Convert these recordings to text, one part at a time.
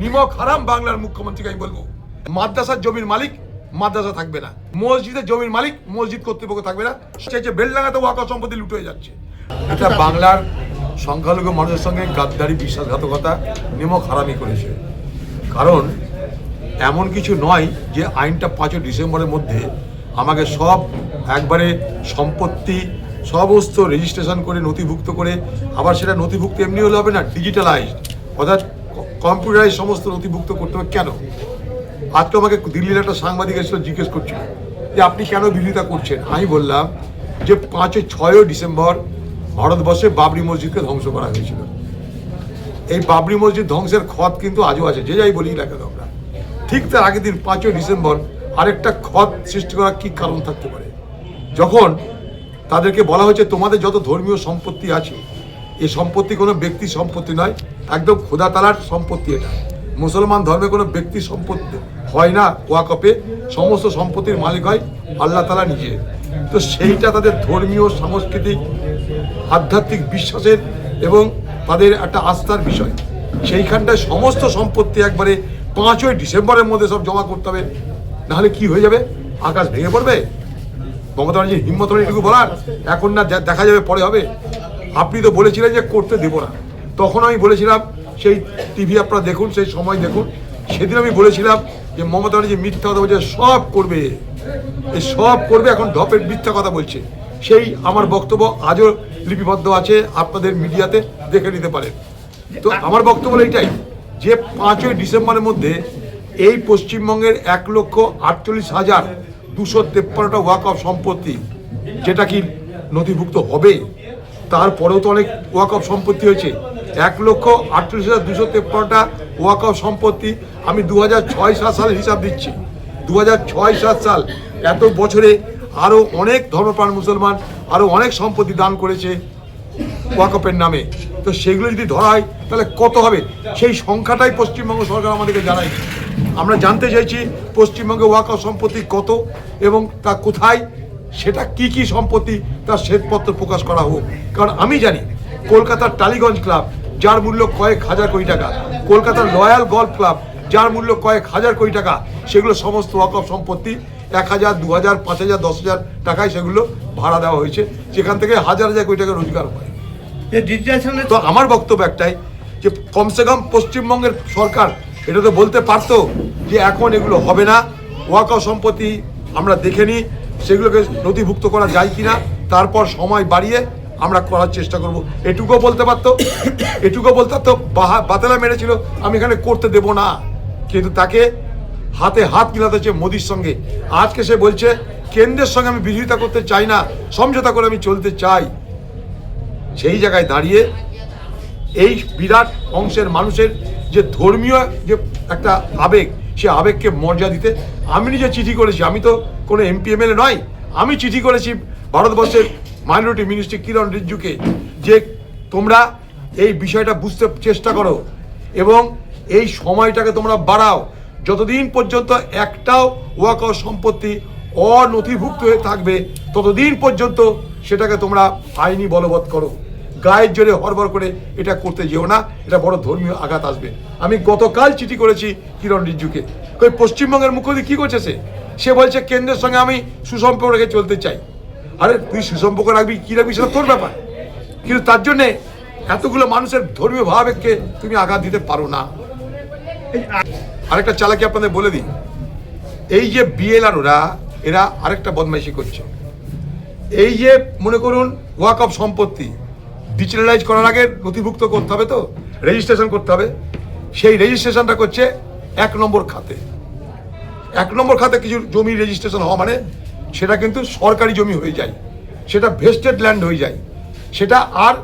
নিমক হারাম বাংলার মুখ্যমন্ত্রীকে আমি বলব। মাদ্রাসার জমির মালিক মাদ্রাসা থাকবে না। মসজিদের জমির মালিক মসজিদ কর্তৃপক্ষ থাকবে না। সে যে বেলডাঙ্গাতে ওয়াকা সম্পত্তি লুট হয়ে যাচ্ছে। এটা বাংলার সংখ্যালঘু মানুষের সঙ্গে গাদ্দারি, বিশ্বাসঘাতকতা, নিমক হারামি করেছে। কারণ এমন কিছু নয় যে আইনটা পাঁচই ডিসেম্বরের মধ্যে আমাকে সব একবারে সম্পত্তি, সমস্ত রেজিস্ট্রেশন করে নথিভুক্ত করে, আবার সেটা নথিভুক্ত এমনি হলে হবে না ডিজিটালাইজড অর্থাৎ কম্পিউটারাইজ সমস্ত নথিভুক্ত করতে হবে কেন? আজকে আমাকে দিল্লির একটা সাংবাদিক এসেছিল, জিজ্ঞেস করছিল যে আপনি কেন বিরোধিতা করছেন? আমি বললাম যে পাঁচই ছয়ই ডিসেম্বর ভারতবর্ষে বাবরি মসজিদকে ধ্বংস করা হয়েছিল। এই বাবরি মসজিদ ধ্বংসের ক্ষত কিন্তু আজও আছে, যে যাই বলি না কেন আমরা। ঠিক তার আগের দিন পাঁচই ডিসেম্বর আরেকটা ক্ষত সৃষ্টি করার কি কারণ থাকতে পারে? যখন তাদেরকে বলা হয়েছে, তোমাদের যত ধর্মীয় সম্পত্তি আছে এই সম্পত্তি কোনো ব্যক্তি সম্পত্তি নয়, একদম খোদা তালার সম্পত্তি এটা। মুসলমান ধর্মে কোনো ব্যক্তি সম্পত্তি হয় না ওয়াকপে সমস্ত সম্পত্তির মালিক হয় আল্লাহ তালা নিজে। তো সেইটা তাদের ধর্মীয়, সাংস্কৃতিক, আধ্যাত্মিক বিশ্বাসের এবং তাদের একটা আস্থার বিষয়। সেইখানটায় সমস্ত সম্পত্তি একবারে পাঁচই ডিসেম্বরের মধ্যে সব জমা করতে হবে। নাহলে কি হয়ে যাবে? আকাশ ভেঙে পড়বে? মমতা ব্যানার্জির হিম্মত এটুকু বলার? এখন না দেখা যাবে, পরে হবে। আপনি তো বলেছিলেন যে করতে দেবো না। তখন আমি বলেছিলাম, সেই টিভি আপনারা দেখুন, সেই সময় দেখুন। সেদিন আমি বলেছিলাম যে মমতা ব্যানার্জি মিথ্যা কথা বলছে, সব করবে। এই সব করবে, এখন ধপের মিথ্যা কথা বলছে। সেই আমার বক্তব্য আজও লিপিবদ্ধ আছে, আপনাদের মিডিয়াতে দেখে নিতে পারেন। তো আমার বক্তব্য এইটাই, যে পাঁচই ডিসেম্বরের মধ্যে এই পশ্চিমবঙ্গের এক লক্ষ আটচল্লিশ হাজার দুশো তেপ্পান্নটা ওয়াক অফ সম্পত্তি, যেটা কি নথিভুক্ত হবে? তারপরেও তো অনেক ওয়াক অফ সম্পত্তি হয়েছে। এক লক্ষ আটচল্লিশ হাজার দুশো তেপ্পান্নটা ওয়াক অফ সম্পত্তি আমি দু হাজার ছয় সাত সালের হিসাব দিচ্ছি। দু হাজার ছয় সাত সাল এত বছরে আরও অনেক ধর্মপ্রাণ মুসলমান আরও অনেক সম্পত্তি দান করেছে ওয়াকপের নামে। তো সেগুলো যদি ধরা হয়, তাহলে কত হবে? সেই সংখ্যাটাই পশ্চিমবঙ্গ সরকার আমাদেরকে জানায় আমরা জানতে চাইছি পশ্চিমবঙ্গে ওয়াকফ সম্পত্তি কত এবং তা কোথায় সেটা কি কি সম্পত্তি তার শ্বেতপত্র প্রকাশ করা হোক। কারণ আমি জানি কলকাতার টালিগঞ্জ ক্লাব যার মূল্য কয়েক হাজার কোটি টাকা কলকাতার রয়্যাল গল্ফ ক্লাব যার মূল্য কয়েক হাজার কোটি টাকা সেগুলো সমস্ত ওয়াকফ সম্পত্তি এক হাজার দু হাজার পাঁচ হাজার দশ হাজার টাকায় সেগুলো ভাড়া দেওয়া হয়েছে। যেখান থেকে হাজার হাজার কোটি টাকা রোজগার হয়। তো আমার বক্তব্য একটাই যে কমসে কম পশ্চিমবঙ্গের সরকার এটা তো বলতে পারতো যে এখন এগুলো হবে না। ওয়াকা সম্পত্তি আমরা দেখে নিই। সেগুলোকে নথিভুক্ত করা যায় কিনা, তারপর সময় বাড়িয়ে আমরা করার চেষ্টা করব। এটুকুও বলতে পারতো, এটুকুও বলতে পারতো বাতেলা মেরেছিল, আমি এখানে করতে দেব না। কিন্তু তাকে হাতে হাত মিলাতে মোদির সঙ্গে। আজকে সে বলছে, কেন্দ্রের সঙ্গে আমি বিরোধিতা করতে চাই না, সমঝোতা করে আমি চলতে চাই। সেই জায়গায় দাঁড়িয়ে এই বিরাট অংশের মানুষের যে ধর্মীয় যে একটা আবেগ সে আবেগকে মর্যাদা দিতে। আমি নিজে চিঠি করেছি, আমি তো কোনো এমপি এমএলএ নয়। আমি চিঠি করেছি ভারতবর্ষের মাইনরিটি মিনিস্ট্রি কিরণ রিজ্জুকে যে তোমরা এই বিষয়টা বুঝতে চেষ্টা করো এবং এই সময়টাকে তোমরা বাড়াও। যতদিন পর্যন্ত একটাও ওয়াকা সম্পত্তি অনথিভুক্ত হয়ে থাকবে, ততদিন পর্যন্ত সেটাকে তোমরা আইনি বলবৎ করো। গায়ের জোরে হরবর করে এটা করতে যেও না, এটা বড় ধর্মীয় আঘাত আসবে। আমি গতকাল চিঠি করেছি কিরণ রিজ্জুকে। কই, পশ্চিমবঙ্গের মুখ্যমন্ত্রী কী করছে সে? সে বলছে, কেন্দ্রের সঙ্গে আমি সুসম্পর্ক রেখে চলতে চাই। আরে, তুই সুসম্পর্ক রাখবি, কী রাখবি সেটা তোর ব্যাপার। কিন্তু তার জন্যে এতগুলো মানুষের ধর্মীয় ভাবেগকে তুমি আঘাত দিতে পারো না। আরেকটা চালাকি আপনাদের বলে দিই। এই যে বিএলআর ওরা এরা আরেকটা বদমাইশি করছে। এই যে, মনে করুন ওয়াক অফ সম্পত্তি ডিজিটালাইজ করার আগে নথিভুক্ত করতে হবে তো? রেজিস্ট্রেশন করতে হবে। সেই রেজিস্ট্রেশনটা করছে এক নম্বর খাতে। এক নম্বর খাতে কিছু জমি রেজিস্ট্রেশন হওয়া মানে সেটা কিন্তু সরকারি জমি হয়ে যায়। সেটা ভেস্টেড ল্যান্ড হয়ে যায়। সেটা আর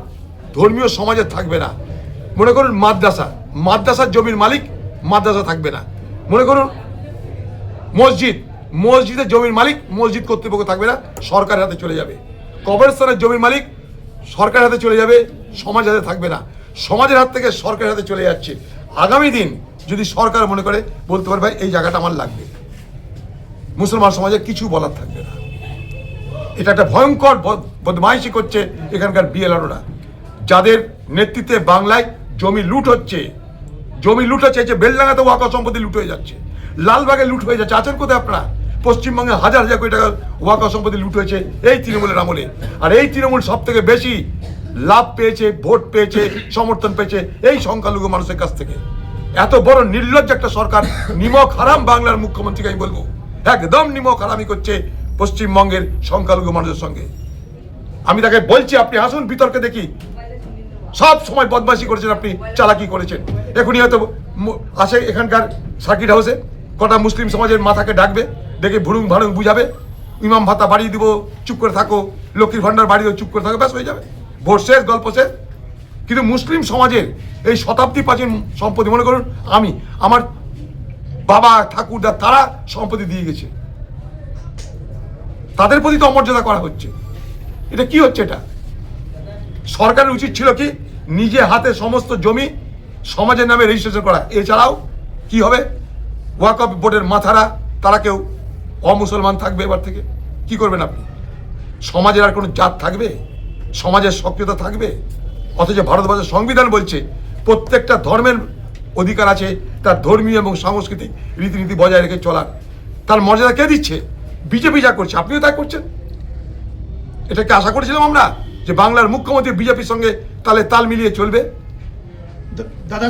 ধর্মীয় সমাজে থাকবে না। মনে করুন মাদ্রাসা। মাদ্রাসার জমির মালিক মাদ্রাসা থাকবে না। মনে করুন মসজিদ। মসজিদের জমির মালিক মসজিদ কর্তৃপক্ষ থাকবে না। সরকারের হাতে চলে যাবে। কবরস্থানের জমির মালিক সরকারের হাতে চলে যাবে, সমাজ হাতে থাকবে না। সমাজের হাত থেকে সরকারের হাতে চলে যাচ্ছে। আগামী দিন যদি সরকার মনে করে, বলতে পারে, ভাই, এই জায়গাটা আমার লাগবে। মুসলমান সমাজে কিছু বলার থাকবে না। এটা একটা ভয়ঙ্কর বদ- বদমাইশি করছে এখানকার বিএলআরওরা যাদের নেতৃত্বে বাংলায় জমি লুট হচ্ছে, জমি লুট হচ্ছে যে বেলডাঙ্গাতে ওয়াকা সম্পত্তি লুট হয়ে যাচ্ছে, লালবাগে লুট হয়ে যাচ্ছে। আছেন কোথায় আপনারা? পশ্চিমবঙ্গে হাজার হাজার কোটি টাকা ওয়াকা সম্পত্তি লুট হয়েছে এই তৃণমূলের আমলে। আর এই তৃণমূল সব থেকে বেশি লাভ পেয়েছে, ভোট পেয়েছে, সমর্থন পেয়েছে এই সংখ্যালঘু মানুষের কাছ থেকে। এত বড় নির্লজ্জ একটা সরকার নিমক হারাম বাংলার মুখ্যমন্ত্রীকে আমি বলব, একদম নিমক হারামি করছে পশ্চিমবঙ্গের সংখ্যালঘু মানুষের সঙ্গে। আমি তাকে বলছি, আপনি আসুন বিতর্কে দেখি। সব সময় বদমাশি করেছেন আপনি, চালাকি করেছেন। এখনই হয়তো আসে এখানকার সার্কিট হাউসে, কটা মুসলিম সমাজের মাথাকে ডাকবে। ডেকে ভুড়ুং ভাড়ুং বুঝাবে। ইমাম ভাতা বাড়িয়ে দিব, চুপ করে থাকো। লক্ষ্মীর ভান্ডার বাড়িয়ে দেবো চুপ করে থাকো, ব্যাস হয়ে যাবে। ভোট শেষ, গল্প শেষ। কিন্তু মুসলিম সমাজের এই শতাব্দী প্রাচীন সম্পত্তি, মনে করুন, আমি, আমার বাবা, ঠাকুরদা, তারা সম্পত্তি দিয়ে গেছে। তাদের প্রতি তো অমর্যাদা করা হচ্ছে। এটা কি হচ্ছে এটা? সরকারের উচিত ছিল কি? নিজে হাতে সমস্ত জমি সমাজের নামে রেজিস্ট্রেশন করা। এছাড়াও কি হবে? ওয়াকফ বোর্ডের মাথারা, তারা কেউ অমুসলমান থাকবে এবার থেকে? কি করবেন আপনি? সমাজের আর কোনো জাত থাকবে? সমাজের সক্রিয়তা থাকবে? অথচ ভারতবর্ষের সংবিধান বলছে, প্রত্যেকটা ধর্মের অধিকার আছে, তার ধর্মীয় এবং সাংস্কৃতিক রীতিনীতি বজায় রেখে চলার। তার মর্যাদা কে দিচ্ছে? বিজেপি যা করছে, আপনিও তাই করছেন? এটাকে আশা করেছিলাম আমরা? যে বাংলার মুখ্যমন্ত্রী বিজেপির সঙ্গে তালে তাল মিলিয়ে চলবে? দাদা